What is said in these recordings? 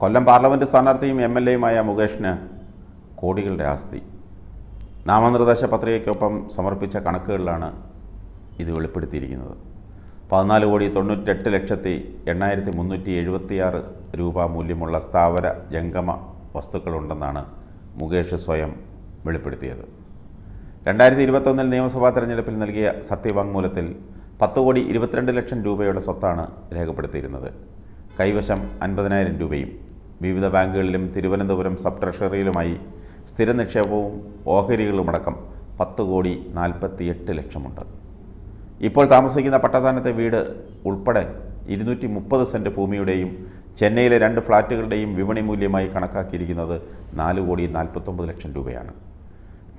കൊല്ലം parliament സ്ഥാനാർത്ഥിയും M L എയുമായ മുകേഷിന് കോടികളുടെ ആസ്തി. നാമനിർദ്ദേശ പത്രികയ്ക്കൊപ്പം സമർപ്പിച്ച കണക്കുകളിലാണ് ഇത് വെളിപ്പെടുത്തിയിരിക്കുന്നത്. പതിനാല് കോടി തൊണ്ണൂറ്റെട്ട് ലക്ഷത്തി എണ്ണായിരത്തി മുന്നൂറ്റി എഴുപത്തിയാറ് രൂപ മൂല്യമുള്ള സ്ഥാവര ജംഗമ വസ്തുക്കളുണ്ടെന്നാണ് മുകേഷ് സ്വയം വെളിപ്പെടുത്തിയത്. രണ്ടായിരത്തി ഇരുപത്തൊന്നിൽ നിയമസഭാ തെരഞ്ഞെടുപ്പിൽ നൽകിയ സത്യവാങ്മൂലത്തിൽ പത്ത് കോടി ഇരുപത്തിരണ്ട് ലക്ഷം രൂപയുടെ സ്വത്താണ് രേഖപ്പെടുത്തിയിരുന്നത്. കൈവശം അൻപതിനായിരം രൂപയും വിവിധ ബാങ്കുകളിലും തിരുവനന്തപുരം സബ് ട്രഷറിയിലുമായി സ്ഥിര നിക്ഷേപവും ഓഹരികളുമടക്കം പത്ത് കോടി നാൽപ്പത്തിയെട്ട് ലക്ഷമുണ്ട്. ഇപ്പോൾ താമസിക്കുന്ന പട്ടത്താനത്തെ വീട് ഉൾപ്പെടെ ഇരുന്നൂറ്റി മുപ്പത് സെന്റ് ഭൂമിയുടെയും ചെന്നൈയിലെ രണ്ട് ഫ്ലാറ്റുകളുടെയും വിപണി മൂല്യമായി കണക്കാക്കിയിരിക്കുന്നത് നാല് കോടി നാൽപ്പത്തൊമ്പത് ലക്ഷം രൂപയാണ്.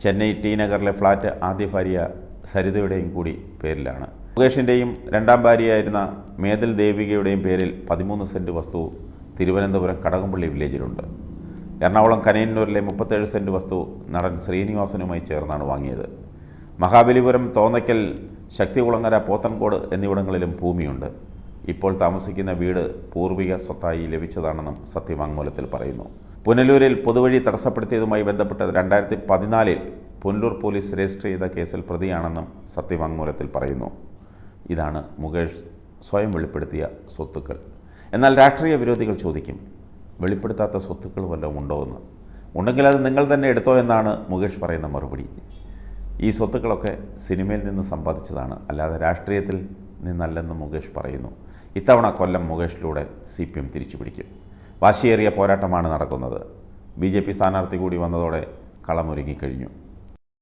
ചെന്നൈ ടി നഗറിലെ ഫ്ലാറ്റ് ആദ്യ ഭാര്യ സരിതയുടെയും കൂടി പേരിലാണ്. മുകേഷിന്റെയും രണ്ടാം ഭാര്യയായിരുന്ന മേതൽ ദേവികയുടെയും പേരിൽ പതിമൂന്ന് സെന്റ് വസ്തു തിരുവനന്തപുരം കടകംപള്ളി വില്ലേജിലുണ്ട്. എറണാകുളം കനയന്നൂരിലെ മുപ്പത്തേഴ് സെന്റ് വസ്തു നടൻ ശ്രീനിവാസനുമായി ചേർന്നാണ് വാങ്ങിയത്. മഹാബലിപുരം തോന്നയ്ക്കൽ ശക്തികുളങ്ങര പോത്തൻകോട് എന്നിവിടങ്ങളിലും ഭൂമിയുണ്ട്. ഇപ്പോൾ താമസിക്കുന്ന വീട് പൂർവിക സ്വത്തായി ലഭിച്ചതാണെന്നും സത്യവാങ്മൂലത്തിൽ പറയുന്നു. പുനലൂരിൽ പൊതുവഴി തടസ്സപ്പെടുത്തിയതുമായി ബന്ധപ്പെട്ട് രണ്ടായിരത്തി പതിനാലിൽ പുനലൂർ പോലീസ് രജിസ്റ്റർ ചെയ്ത കേസിൽ പ്രതിയാണെന്നും സത്യവാങ്മൂലത്തിൽ പറയുന്നു. ഇതാണ് മുകേഷ് സ്വയം വെളിപ്പെടുത്തിയ സ്വത്തുക്കൾ. എന്നാൽ രാഷ്ട്രീയ വിരോധികൾ ചോദിക്കും വെളിപ്പെടുത്താത്ത സ്വത്തുക്കൾ വല്ലതും ഉണ്ടോ എന്ന്. ഉണ്ടെങ്കിൽ അത് നിങ്ങൾ തന്നെ എടുത്തോ എന്നാണ് മുകേഷ് പറയുന്ന മറുപടി. ഈ സ്വത്തുക്കളൊക്കെ സിനിമയിൽ നിന്ന് സമ്പാദിച്ചതാണ് അല്ലാതെ രാഷ്ട്രീയത്തിൽ നിന്നല്ലെന്ന് മുകേഷ് പറയുന്നു. ഇത്തവണ കൊല്ലം മുകേഷിലൂടെ സി പി എം തിരിച്ചുപിടിക്കും. വാശിയേറിയ പോരാട്ടമാണ് നടക്കുന്നത്. ബി ജെ പി സ്ഥാനാർത്ഥി കൂടി വന്നതോടെ കളമൊരുങ്ങിക്കഴിഞ്ഞു.